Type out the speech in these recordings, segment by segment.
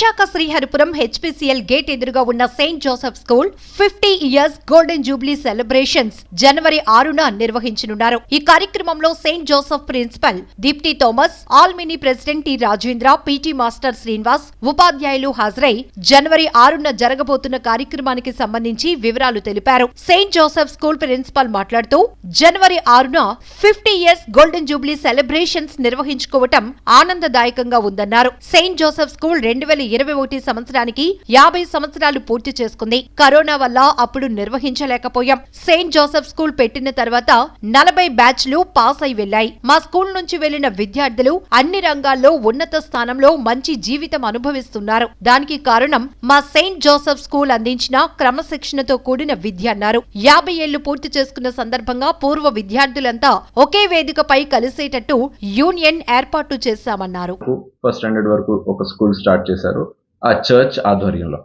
Visakha Sriharipuram HPCL gate ఎదురుగా ఉన్న saint Joseph school fifty years golden jubilee celebrations జనవరి ఆరున నిర్వహించనున్నారు. ఈ కార్యక్రమంలో saint Joseph principal Deepti Thomas alumni president T Rajendra PT master Srinivas ఉపాధ్యాయులు హాజరై జనవరి ఆరున జరగబోతున్న కార్యక్రమానికి సంబంధించి వివరాలు తెలిపారు. సెయింట్ జోసెఫ్ స్కూల్ ప్రిన్సిపల్ మాట్లాడుతూ జనవరి ఆరున fifty years golden jubilee celebrations నిర్వహించుకోవటం ఆనందదాయకంగా ఉందన్నారు. సెయింట్ జోసెఫ్ స్కూల్ రెండు వేల ఇరవై ఒకటి సంవత్సరానికి యాభై సంవత్సరాలు పూర్తి చేసుకుంది. కరోనా వల్ల అప్పుడు నిర్వహించలేకపోయాం. సెయింట్ జోసెఫ్ స్కూల్ పెట్టిన తర్వాత నలభై బ్యాచ్లు పాస్ అయి వెళ్ళాయి మా స్కూల్ నుంచి వెళ్ళిన విద్యార్థులు అన్ని రంగాల్లో ఉన్నత స్థానంలో మంచి జీవితం అనుభవిస్తున్నారు. దానికి కారణం మా సెయింట్ జోసెఫ్ స్కూల్ అందించిన క్రమశిక్షణతో కూడిన విద్య అన్నారు. యాభై ఏళ్ళు పూర్తి చేసుకున్న సందర్భంగా పూర్వ విద్యార్థులంతా ఒకే వేదికపై కలిసేటట్టు యూనియన్ ఏర్పాటు చేశామన్నారు. ఫస్ట్ స్టాండర్డ్ వరకు ఒక స్కూల్ స్టార్ట్ చేశారు ఆ చర్చ్ ఆధ్వర్యంలో.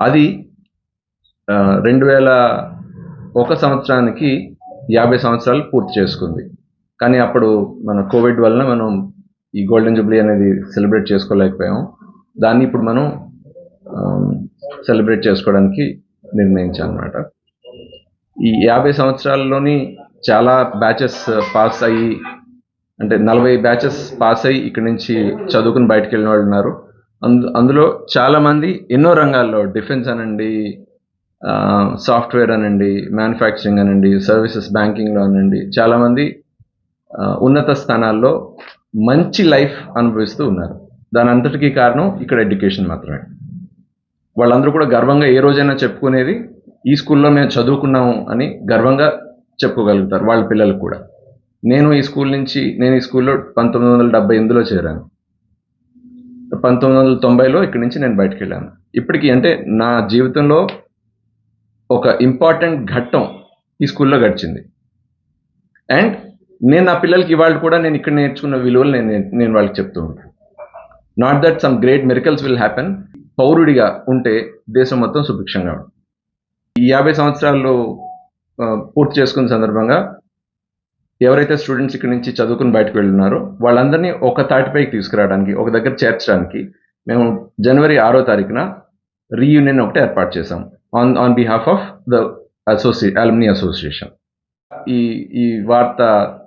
అది రెండు వేల ఒక సంవత్సరానికి యాభై సంవత్సరాలు పూర్తి చేసుకుంది. కానీ అప్పుడు మన కోవిడ్ వలన మనం ఈ గోల్డెన్ జూబ్లీ అనేది సెలబ్రేట్ చేసుకోలేకపోయాం. దాన్ని ఇప్పుడు మనం సెలబ్రేట్ చేసుకోవడానికి నిర్ణయించాం అనమాట ఈ యాభై సంవత్సరాల్లోని చాలా బ్యాచెస్ పాస్ అయ్యి అంటే నలభై బ్యాచెస్ పాస్ అయ్యి ఇక్కడి నుంచి చదువుకుని బయటకు వెళ్ళిన వాళ్ళు ఉన్నారు. అందు అందులో చాలామంది ఎన్నో రంగాల్లో డిఫెన్స్ అనండి సాఫ్ట్వేర్ అనండి మ్యానుఫ్యాక్చరింగ్ అనండి సర్వీసెస్ బ్యాంకింగ్లో అనండి చాలామంది ఉన్నత స్థానాల్లో మంచి లైఫ్ అనుభవిస్తూ ఉన్నారు. దాని అంతటికీ కారణం ఇక్కడ ఎడ్యుకేషన్ మాత్రమే. వాళ్ళందరూ కూడా గర్వంగా ఏ రోజైనా చెప్పుకునేది ఈ స్కూల్లో మేము చదువుకున్నాము అని గర్వంగా చెప్పుకోగలుగుతారు వాళ్ళ పిల్లలకు కూడా. నేను ఈ స్కూల్ నుంచి నేను ఈ స్కూల్లో పంతొమ్మిది వందల డెబ్బై ఎనిమిదిలో చేరాను. పంతొమ్మిది వందల తొంభైలో ఇక్కడి నుంచి నేను బయటకు వెళ్ళాను. ఇప్పటికీ అంటే నా జీవితంలో ఒక ఇంపార్టెంట్ ఘట్టం ఈ స్కూల్లో గడిచింది. అండ్ నేను నా పిల్లలకి ఇవాళ కూడా నేను ఇక్కడ నేర్చుకున్న విలువలు నేను నేను వాళ్ళకి చెప్తూ ఉంటాను not that some great miracles will happen పౌరుడిగా ఉంటే దేశం మొత్తం సుభిక్షంగా ఉంటుంది. ఈ యాభై సంవత్సరాలు పూర్తి చేసుకున్న సందర్భంగా ఎవరైతే స్టూడెంట్స్ ఇక్కడ నుంచి చదువుకుని బయటకు వెళ్తున్నారో వాళ్ళందరినీ ఒక తాటిపైకి తీసుకురావడానికి ఒక దగ్గర చేర్చడానికి మేము జనవరి ఆరో తారీఖున రీయూనియన్ ఒకటి ఏర్పాటు చేసాం on on behalf of the associa alumni association ఈ ఈ వార్త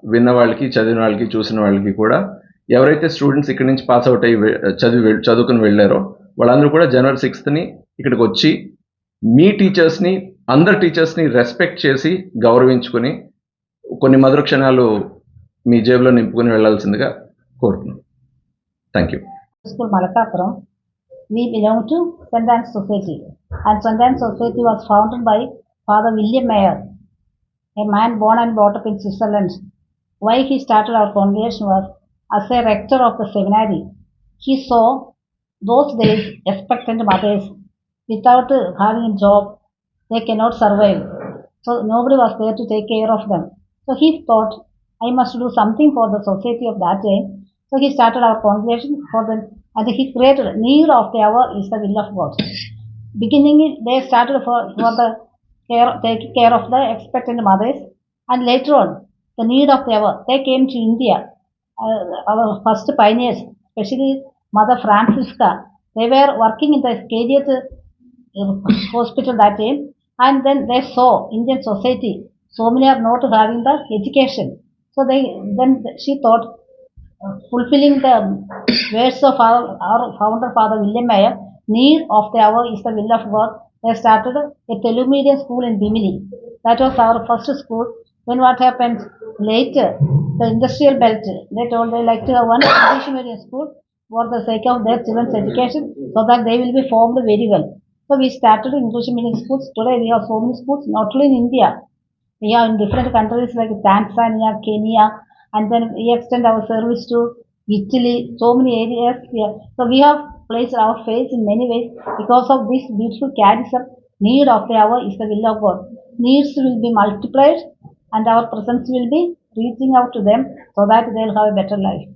విన్న వాళ్ళకి చదివిన వాళ్ళకి చూసిన వాళ్ళకి కూడా ఎవరైతే స్టూడెంట్స్ ఇక్కడ నుంచి పాస్ అవుట్ అయ్యి చదివి చదువుకుని వెళ్ళారో వాళ్ళందరూ కూడా జనవరి సిక్స్త్ని ఇక్కడికి వచ్చి మీ టీచర్స్ని అందరు టీచర్స్ని రెస్పెక్ట్ చేసి గౌరవించుకొని కొన్ని మధుర క్షణాలు మీ జేబులో నింపుకొని వెళ్ళాల్సిందిగా కోరుతున్నాను thank you School Malakapuram, we belong to St. Society. And St. Society was founded by Father William Mayer, a man born and brought up in Switzerland. Why he started our congregation was as a rector of the seminary. He saw those days expectant mothers without uh, having a job, they cannot survive. So nobody was there to take care of them. So he thought, I must do something for the society of that time. So he started our congregation for them, and he created need of the hour is the will of God. Beginning, they started for, for the care, taking care of the expectant mothers, and later on, the need of the hour, they came to India. Uh, our first pioneers, especially Mother Francisca, they were working in the Scariot uh, hospital that time, and then they saw Indian society, so many are not having the education. So they then she thought uh, fulfilling the words of our, our founder father William Mayer, need of the hour is the will of God. They started a Telugu medium school in Bimini. That was our first school. Then what happened later? The industrial belt. They told they like to have one English medium school for the sake of their children's education, so that they will be formed very well. So we started English medium schools. Today we have so many schools, not only in India, are in different countries like Tanzania, Kenya, and then we extend our service to Italy, so many areas here. So we have placed our faith in many ways because of this beautiful charism. Need of the hour is the will of God. Needs will be multiplied and our presence will be reaching out to them so that they'll have a better life.